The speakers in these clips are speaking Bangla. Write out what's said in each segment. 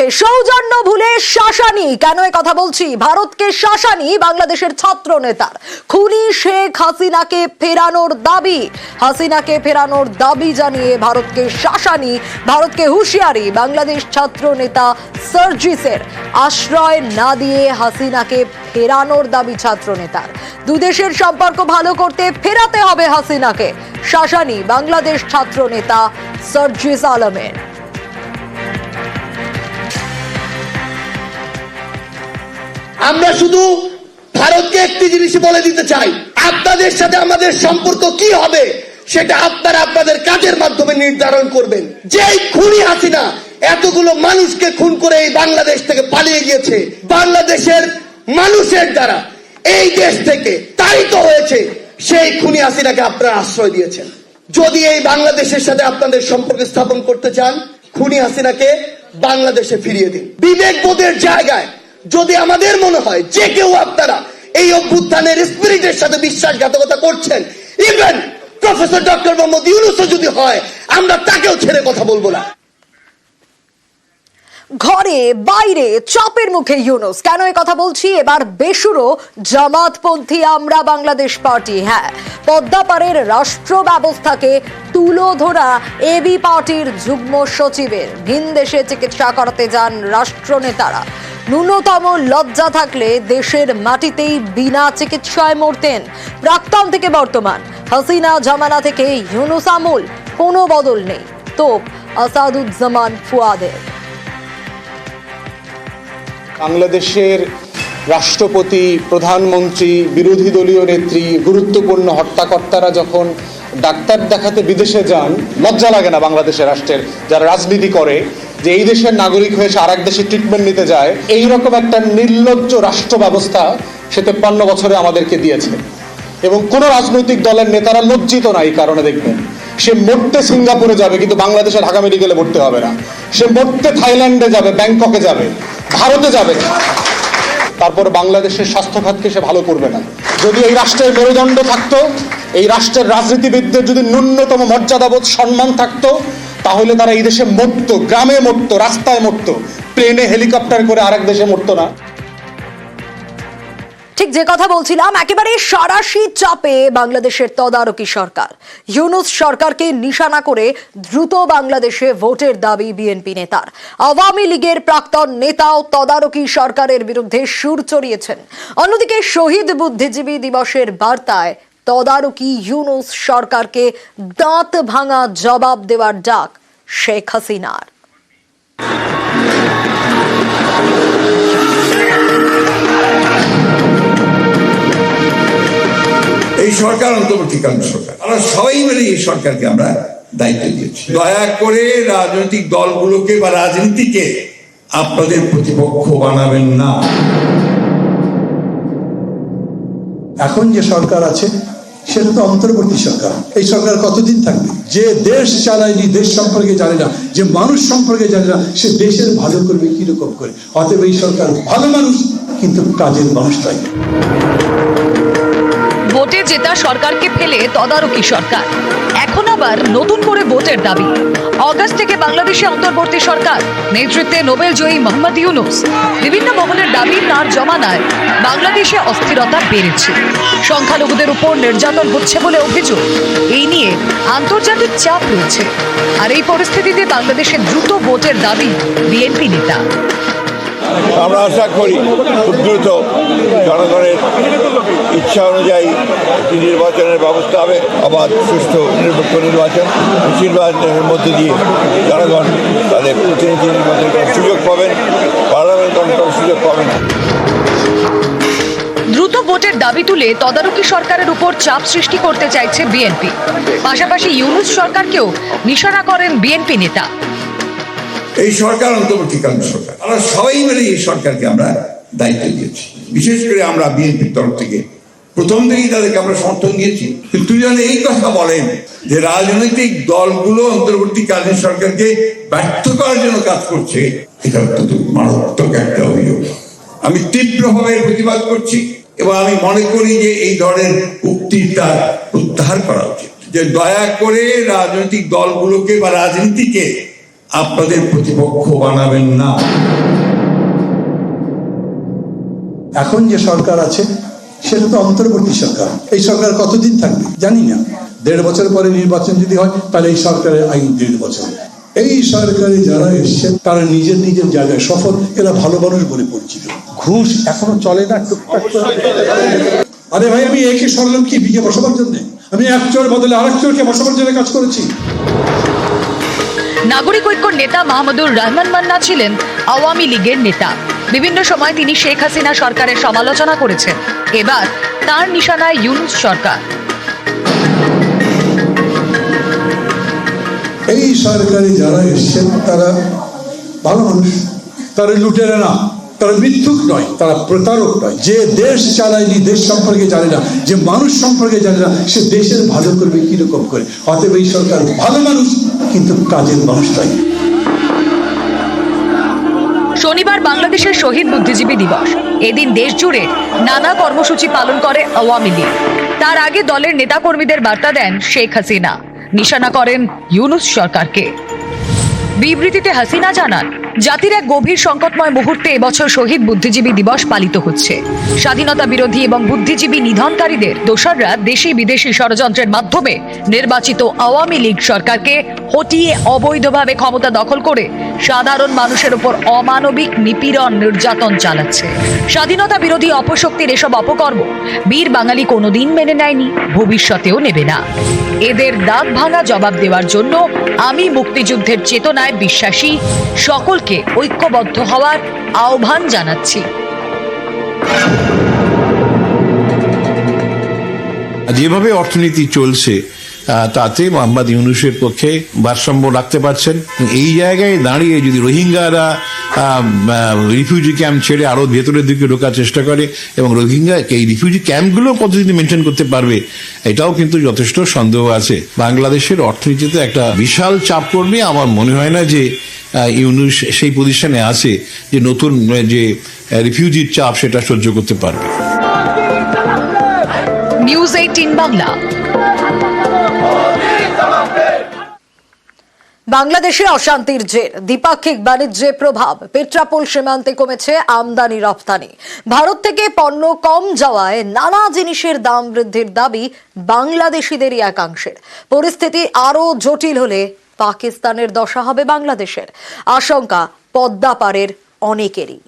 চলছে সৌজন্য ভুলে শাসানি। কেন এ কথা বলছি? ভারতকে শাসানি বাংলাদেশের ছাত্র নেতার খুনি শেখ হাসিনাকে ফেরানোর দাবি। হাসিনাকে ফেরানোর দাবি জানিয়ে ভারতকে শাসানি, ভারতকে হুঁশিয়ারি বাংলাদেশ ছাত্র নেতা সার্জিসের আশ্রয় না দিয়ে হাসিনাকে ফেরানোর দাবি ছাত্র নেতার দুদেশের সম্পর্ক ভালো করতে ফেরাতে হবে হাসিনাকে। শাসানি বাংলাদেশ ছাত্র নেতা সার্জিস আলমের। আমরা শুধু ভারতকে একটি জিনিস বলে দিতে চাই। আপনাদের সাথে আমাদের সম্পর্ক কি হবে, সেটা আপনারা আপনাদের কাজের মাধ্যমে নির্ধারণ করবেন। যেই খুনি হাসিনা এতগুলো মানুষকে খুন করে এই বাংলাদেশ থেকে পালিয়ে গিয়েছে, বাংলাদেশের মানুষের দ্বারা, এই দেশ থেকে তাড়িত হয়েছে, সেই খুনি হাসিনাকে আপনারা আশ্রয় দিয়েছেন। যদি এই বাংলাদেশের সাথে আপনাদের সম্পর্ক স্থাপন করতে চান, খুনি হাসিনাকে বাংলাদেশে ফিরিয়ে দিন। বিবেক বোধের জায়গায় যদি আমাদের মনে হয় যে কেউ আপনারা এই অভ্যুত্থানের স্পিরিটের সাথে বিশ্বাসঘাতকতা করছেন ইভেন প্রফেসর ডক্টর মোহাম্মদ ইউনুসও যদি হয়, আমরা তাকেও ছেড়ে কথা বলব না। ঘরে, বাইরে, চাপের মুখে ইউনুস। কেন এই কথা বলছি? এবার বেসুরো, জামাতপন্থী আমরা বাংলাদেশ পার্টি হ্যাঁ। পদ্মাপাড়ের রাষ্ট্র ব্যবস্থাকে তুলো ধরা এবি পার্টির যুগ্ম সচিবের ভিন দেশে চিকিৎসা করাতে যান রাষ্ট্রনেতারা। ন্যূনতম লজ্জা থাকলে দেশের মাটিতেই বিনা চিকিৎসায় মরতেন। প্রাক্তন থেকে বর্তমান, হাসিনা জামানা থেকে ইউনুস আমল, কোনো বদল নেই। তোপ, আসাদুজ্জামান ফুয়াদের। বাংলাদেশের রাষ্ট্রপতি, প্রধানমন্ত্রী, বিরোধী দলীয় নেত্রী, গুরুত্বপূর্ণ হত্যাকর্তারা যখন ডাক্তার দেখাতে বিদেশে যান, লজ্জা লাগে না বাংলাদেশের রাষ্ট্রের, যারা রাজনীতি করে। যে এই দেশের নাগরিক হয়ে আর এক দেশে ট্রিটমেন্ট নিতে যায় এই রকম একটা নির্লজ্জ রাষ্ট্র ব্যবস্থা সে তেপ্পান্ন বছরে আমাদেরকে দিয়েছে। এবং কোন রাজনৈতিক দলের নেতারা লজ্জিত না এই কারণে দেখবেন। সে মরতে সিঙ্গাপুরে যাবে, কিন্তু বাংলাদেশে ঢাকা মেডিকেলে ভর্তি হবে না। সে মরতে থাইল্যান্ডে যাবে, ব্যাংককে যাবে, ভারতে যাবে। তারপর বাংলাদেশের স্বাস্থ্য খাতকে সে ভালো করবে না। যদি এই রাষ্ট্রের মেরুদণ্ড থাকতো, এই রাষ্ট্রের রাজনীতিবিদদের যদি ন্যূনতম মর্যাদাবোধ, সম্মান থাকতো তাহলে তারা এই দেশে মরতো গ্রামে মরতো রাস্তায় মরতো প্লেনে হেলিকপ্টার করে আরেক দেশে মরতো না? ঠিক যে কথা বলছিলাম, একেবারে সারাশি চাপে বাংলাদেশের তদারকি সরকার। ইউনুস সরকারকে নিশানা করে দ্রুত বাংলাদেশে ভোটের দাবি বিএনপি নেতার। আওয়ামী লীগের প্রাক্তন নেতাও তদারকি সরকারের বিরুদ্ধে সুর চড়িয়েছেন। অন্যদিকে শহীদ বুদ্ধিজীবী দিবসের বার্তায় তদারকি ইউনুস সরকারকে দাঁত ভাঙা জবাব দেওয়ার ডাক শেখ হাসিনার। এই সরকার অন্তর্বর্তীকালীন সরকার। আমরা সবাই মিলে এই সরকারকে আমরা দায়িত্ব দিয়েছি। দয়া করে রাজনৈতিক দলগুলোকে বা রাজনীতিকে আপনাদের প্রতিপক্ষ বানাবেন না। এখন যে সরকার আছে সেটা তো অন্তর্বর্তী সরকার। এই সরকার কতদিন থাকবে? যে দেশ চালায়নি, দেশ সম্পর্কে জানে না, যে মানুষ সম্পর্কে জানে না, সে দেশের ভালো করবে, কীরকম করে। অতএব এই সরকার ভালো মানুষ, কিন্তু কাজের মানুষ তাই না। ভোটে জেতা সরকারকে ফেলে তদারকি সরকার। এখন আবার নতুন করে ভোটের দাবি। অগাস্ট থেকে বাংলাদেশে অন্তর্বর্তী সরকার। নেতৃত্বে নোবেল জয়ী মোহাম্মদ ইউনুস। বিভিন্ন মহলের দাবি তার জমানায় বাংলাদেশে অস্থিরতা বেড়েছে। সংখ্যালঘুদের উপর নির্যাতন হচ্ছে বলে অভিযোগ। এই নিয়ে আন্তর্জাতিক চাপ রয়েছে। আর এই পরিস্থিতিতে বাংলাদেশে দ্রুত ভোটের দাবি বিএনপি নেতা। আমরা আশা করি খুব দ্রুত জনগণের ইচ্ছা অনুযায়ী নির্বাচনের ব্যবস্থা হবে। আবার সুষ্ঠু নিরপেক্ষ নির্বাচন নির্বাচনের মধ্য দিয়ে জনগণ তাদের প্রতিনিধি নির্বাচন করার সুযোগ পাবেন, পার্লামেন্ট করার সুযোগ পাবেন দ্রুত ভোটের দাবি তুলে তদারকি সরকারের উপর চাপ সৃষ্টি করতে চাইছে বিএনপি। পাশাপাশি ইউনুস সরকারকেও নিশানা করেন বিএনপি নেতা। এই সরকার অন্তর্বর্তীকালীন সরকার। আমরা সবাই মিলে এই সরকারকে আমরা দায়িত্ব দিয়েছি। বিশেষ করে আমরা বিএনপির তরফ থেকে প্রথম থেকেই তাদেরকে আমরা সমর্থন দিয়েছি। কিন্তু যেন এই কথা বলেন যে রাজনৈতিক দলগুলো অন্তর্বর্তীকালীন সরকারকে ব্যর্থ করার জন্য কাজ করছে, এটা অত্যন্ত মারাত্মক একটা অভিযোগ। আমি তীব্রভাবে প্রতিবাদ করছি এবং আমি মনে করি যে এই ধরনের উক্তির তার প্রত্যাহার করা উচিত। যে দয়া করে রাজনৈতিক দলগুলোকে বা রাজনীতিকে আপনাদের প্রতিপক্ষ বানাবেন না। এখন যে সরকার আছে, সেটা তো অন্তর্বর্তী সরকার। এই সরকার কতদিন থাকবে? জানি না। দেড় বছর পরে নির্বাচন যদি হয়, তাহলে এই সরকারের আইন দেড় বছর। এই সরকারে যারা এসছেন তারা নিজের নিজের জায়গায় সফল, এরা ভালো মানুষ বলে পরিচিত। ঘুষ এখনও চলে না আরে ভাই, আমি একে সরলাম কি? বিকে বসাবার জন্য? আমি এক চোর বদলে আরেক চোরকে বসাবার জন্য কাজ করেছি। নাগরিক ঐক্যর নেতা মাহমুদুর রহমান মান্না ছিলেন আওয়ামী লীগের নেতা। বিভিন্ন সময় তিনি শেখ হাসিনা সরকারের সমালোচনা করেছেন। এবার তার নিশানায় ইউনুস সরকার। এই সরকারে যারা এসছেন, তারা ভালো মানুষ। তারা লুটেরা না। তারা মিথ্যুক নয়, তারা প্রতারক নয়। যে দেশ চালায়নি, দেশ সম্পর্কে জানে না। যে মানুষ সম্পর্কে জানে না, সে দেশের ভালো করবে, কীরকম করে। অতএব এই সরকার ভালো মানুষ। কিন্তু কাজের মানুষ নয় শনিবার বাংলাদেশের শহীদ বুদ্ধিজীবী দিবস। এদিন দেশ জুড়ে নানা কর্মসূচি পালন করে আওয়ামী লীগ। তার আগে দলের নেতাকর্মীদের বার্তা দেন শেখ হাসিনা। নিশানা করেন ইউনুস সরকারকে। বিবৃতিতে হাসিনা জানান জাতির এক গভীর সংকটময় মুহূর্তে এবছর শহীদ বুদ্ধিজীবী দিবস পালিত হচ্ছে। স্বাধীনতা বিরোধী এবং বুদ্ধিজীবী নিধনকারীদের দোসররা দেশি বিদেশি ষড়যন্ত্রের মাধ্যমে নির্বাচিত আওয়ামী লীগ সরকারকে হটিয়ে অবৈধভাবে ক্ষমতা দখল করে সাধারণ মানুষের উপর অমানবিক নিপীড়ন নির্যাতন চালাচ্ছে। স্বাধীনতা বিরোধী অপশক্তির এসব অপকর্ম বীর বাঙালি কোনোদিন মেনে নেয়নি, ভবিষ্যতেও নেবে না। এদের দাঁত ভাঙা জবাব দেওয়ার জন্য আমি মুক্তিযুদ্ধের চেতনায় বিশ্বাসী, সকলকে ঐক্যবদ্ধ হওয়ার আহ্বান জানাচ্ছি। যেভাবে অর্থনীতি চলছে তাতে মোহাম্মদ ইউনুসের পক্ষে ভারসাম্য রাখতে পারছেন। এই জায়গায় দাঁড়িয়ে যদি রোহিঙ্গারা রিফিউজি ক্যাম্প ছেড়ে আরও ভেতরের দিকে ঢোকার চেষ্টা করে এবং রোহিঙ্গা এই রিফিউজি ক্যাম্পগুলো কতদিন মেনটেন করতে পারবে, এটাও কিন্তু যথেষ্ট সন্দেহ আছে। বাংলাদেশের অর্থনীতিতে একটা বিশাল চাপ করবে আমার মনে হয় না যে ইউনুস সেই পজিশনে আছে যে নতুন যে রিফিউজির চাপ সেটা সহ্য করতে পারবে। News eighteen Bangla. বাংলাদেশে অশান্তির জের, দ্বিপাক্ষিক বাণিজ্যে প্রভাব, পেট্রাপোল সীমান্তে কমেছে আমদানি রপ্তানি। ভারত থেকে পণ্য কম যাওয়ায় নানা জিনিসের দাম বৃদ্ধির দাবি বাংলাদেশিদেরই একাংশের। পরিস্থিতি আরও জটিল হলে পাকিস্তানের দশা হবে বাংলাদেশের। আশঙ্কা পদ্মা পারের অনেকেরই।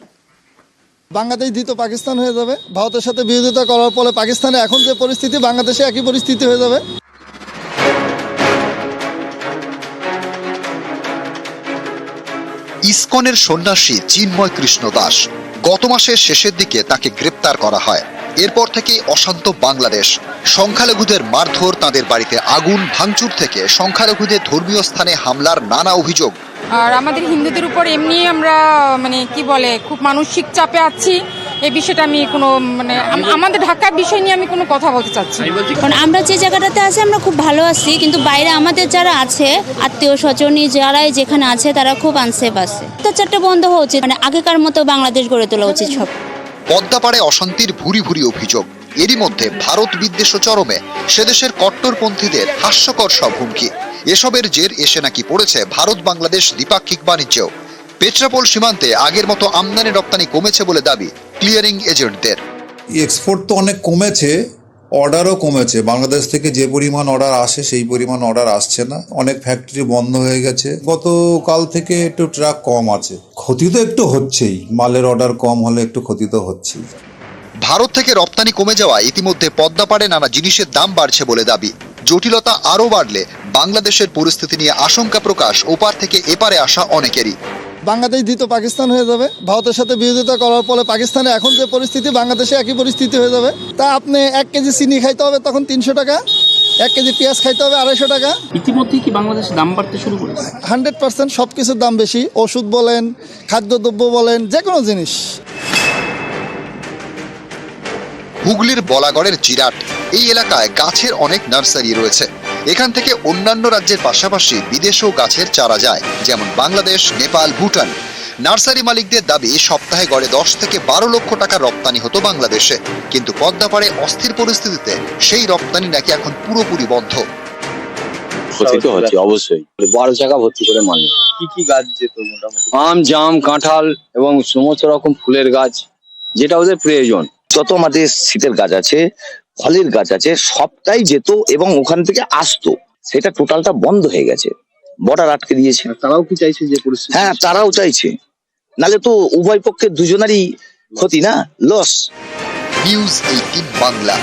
বাংলাদেশ দ্বিতীয় পাকিস্তান হয়ে যাবে। ভারতের সাথে বিরোধিতা করার ফলে পাকিস্তানে এখন যে পরিস্থিতি, বাংলাদেশে একই পরিস্থিতি হয়ে যাবে। ইসকনের সন্ন্যাসী চিন্ময় কৃষ্ণ দাস গত মাসের শেষের দিকে তাকে গ্রেপ্তার করা হয়। এরপর থেকে অশান্ত বাংলাদেশ। সংখ্যালঘুদের মারধর তাদের বাড়িতে আগুন ভাঙচুর থেকে সংখ্যালঘুদের ধর্মীয় স্থানে হামলার নানা অভিযোগ। আর আমাদের হিন্দুদের উপর এমনি আমরা মানে কি বলে, খুব মানসিক চাপে আছি। এই বিষয়টা আমি কোনো মানে আমাদের ঢাকার বিষয় নিয়ে আমি কোনো কথা বলতে চাচ্ছি। কারণ আমরা যে জায়গাটাতে আছি আমরা খুব ভালো আছি কিন্তু বাইরে আমাদের যারা আছে আত্মীয় স্বজনী যারাই যেখানে আছে তারা খুব আনসেফ আছে। অত্যাচারটা বন্ধ হওয়া উচিত মানে আগেকার মতো বাংলাদেশ গড়ে তোলা উচিত সব। পদ্মাপাড়ে অশান্তির ভুরি ভুরি অভিযোগ। এরই মধ্যে ভারত বিদ্বেষ চরমে সেদেশের কট্টরপন্থীদের হাস্যকর সব হুমকি। এসবের জের এসে নাকি পড়েছে ভারত বাংলাদেশ দ্বিপাক্ষিক বাণিজ্যেও। পেট্রাপোল সীমান্তে আগের মতো আমদানি রপ্তানি কমেছে বলে দাবি ক্লিয়ারিং এজেন্টদের এক্সপোর্ট তো অনেক কমেছে অর্ডারও কমেছে। বাংলাদেশ থেকে যে পরিমাণ অর্ডার আসে সেই পরিমাণ অর্ডার আসছে না। অনেক ফ্যাক্টরি বন্ধ হয়ে গেছে। গতকাল থেকে একটু ট্রাক কম আছে। ক্ষতি তো একটু হচ্ছেই। মালের অর্ডার কম হলে একটু ক্ষতি তো হচ্ছেই। ভারত থেকে রপ্তানি কমে যাওয়া ইতিমধ্যে পদ্মাপাড়ে নানা জিনিসের দাম বাড়ছে বলে দাবি। জটিলতা আরও বাড়লে বাংলাদেশের পরিস্থিতি নিয়ে আশঙ্কা প্রকাশ ওপার থেকে এপারে আসা অনেকেরই। বাংলাদেশ দ্বিতীয় পাকিস্তান হয়ে যাবে। ভারতের সাথে বিরোধিতা করার ফলে পাকিস্তানে এখন যে পরিস্থিতি বাংলাদেশে একই পরিস্থিতি হয়ে যাবে। তা আপনি এক কেজি চিনি খাইতে হবে তখন তিনশো টাকা এক কেজি পেঁয়াজ খাইতে হবে আড়াইশো টাকা। ইতিমধ্যেই কি বাংলাদেশে দাম বাড়তে শুরু করেছে? হান্ড্রেড পার্সেন্ট সব কিছুর দাম বেশি। ওষুধ বলেন খাদ্যদ্রব্য বলেন যে কোনো জিনিস। হুগলির বলাগড়ের জিরাট এই এলাকায় গাছের অনেক নার্সারি রয়েছে। এখান থেকে অন্যান্য রাজ্যের পাশাপাশি বিদেশেও গাছের চারা যায় যেমন বাংলাদেশ নেপাল ভুটান। নার্সারি মালিকদের দাবি সপ্তাহে গড়ে দশ থেকে বারো লক্ষ টাকা রপ্তানি হতো বাংলাদেশে। কিন্তু পদ্মাপাড়ে অস্থির পরিস্থিতিতে সেই রপ্তানি নাকি এখন পুরোপুরি বন্ধ। ক্ষতি হচ্ছে অবশ্যই। বারো চাকা ভর্তি করে মাল কি কি গাছ যেত মোটামুটি? আম জাম কাঁঠাল এবং সমস্ত রকম ফুলের গাছ যেটা ওদের প্রয়োজন। যত আমাদের শীতের গাছ আছে ফলের গাছ আছে সবটাই যেত এবং ওখান থেকে আসতো। সেটা টোটালটা বন্ধ হয়ে গেছে। বর্ডার আটকে দিয়েছে। তারাও কি চাইছে যে পরিস্থিতি হ্যাঁ তারাও চাইছে। নালে তো উভয় পক্ষের দুজনারই ক্ষতি না? Loss news eighteen Bangla